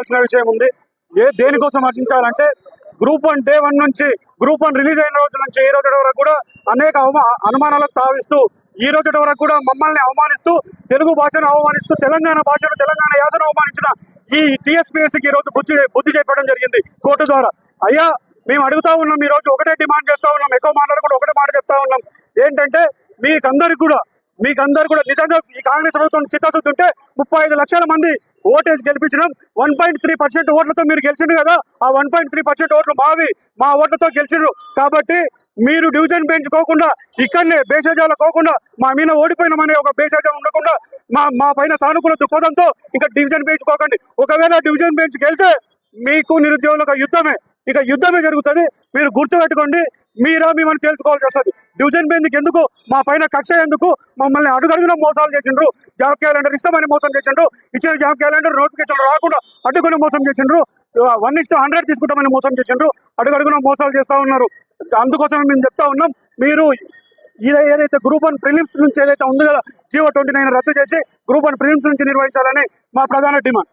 వచ్చిన విషయం ఉంది. ఏ దేనికోసం హర్షించాలంటే గ్రూప్ వన్ డే వన్ నుంచి గ్రూప్ వన్ రిలీజ్ అయిన రోజు నుంచి ఈ రోజు వరకు కూడా అనేక అవమా అనుమానాలకు తావిస్తూ ఈ రోజు వరకు కూడా మమ్మల్ని అవమానిస్తూ తెలుగు భాషను అవమానిస్తూ తెలంగాణ భాషను తెలంగాణ యాసను అవమానించిన ఈ టీఎస్పీఎస్సీకి ఈ రోజు బుద్ధి బుద్ధి చెప్పడం జరిగింది కోర్టు ద్వారా. అయ్యా మేము అడుగుతా ఉన్నాం ఈ రోజు ఒకటే డిమాండ్ చేస్తూ ఉన్నాం ఎక్కువ మాట్లాడకుండా ఒకటే మాట చెప్తా ఉన్నాం. ఏంటంటే మీకందరికి కూడా మీకందరు కూడా నిజంగా ఈ కాంగ్రెస్ ప్రభుత్వం చిత్తశుద్ధి ఉంటే ముప్పై ఐదు లక్షల మంది ఓటేజ్ గెలిపించడం వన్ పాయింట్ త్రీ పర్సెంట్ ఓట్లతో మీరు గెలిచిండ్రు కదా. ఆ వన్ పాయింట్ త్రీ పర్సెంట్ ఓట్లు మావి మా ఓట్లతో గెలిచిండ్రు. కాబట్టి మీరు డివిజన్ బెంచ్ కోకుండా ఇక్కడనే బేషజాలు కోకుండా మా మీద ఓడిపోయినామనే ఒక బేషజం ఉండకుండా మా మా పైన సానుకూల దృక్పథంతో ఇంకా డివిజన్ బెంచ్ కోకండి. ఒకవేళ డివిజన్ బెంచ్ గెలితే మీకు నిరుద్యోగులకు యుద్ధమే. ఇక యుద్ధమే జరుగుతుంది. మీరు గుర్తుపెట్టుకోండి మీరా మేమని తెలుసుకోవాల్సి వస్తుంది. డివిజన్ బెంచ్కి ఎందుకు మా పైన కక్ష ఎందుకు మమ్మల్ని అడుగడుగున మోసాలు చేసిండ్రు? జాబ్ క్యాలెండర్ ఇస్తామని మోసం చేసిండ్రు. ఇచ్చిన జాబ్ క్యాలెండర్ నోటిఫికేషన్ రాకుండా అడ్డుకొని మోసం చేసిండ్రు. వన్ ఇస్ట్ హండ్రెడ్ తీసుకుంటామని మోసం చేసిండ్రు. అడుగడుగున మోసాలు చేస్తూ ఉన్నారు. అందుకోసమే మేము చెప్తా ఉన్నాం మీరు ఇది ఏదైతే గ్రూప్ వన్ ప్రిలిమ్స్ నుంచి ఏదైతే ఉందో కదా జీవో ట్వంటీ నైన్ రద్దు చేసి గ్రూప్ వన్ ప్రిలిమ్స్ నుంచి నిర్వహించాలని మా ప్రధాన డిమాండ్.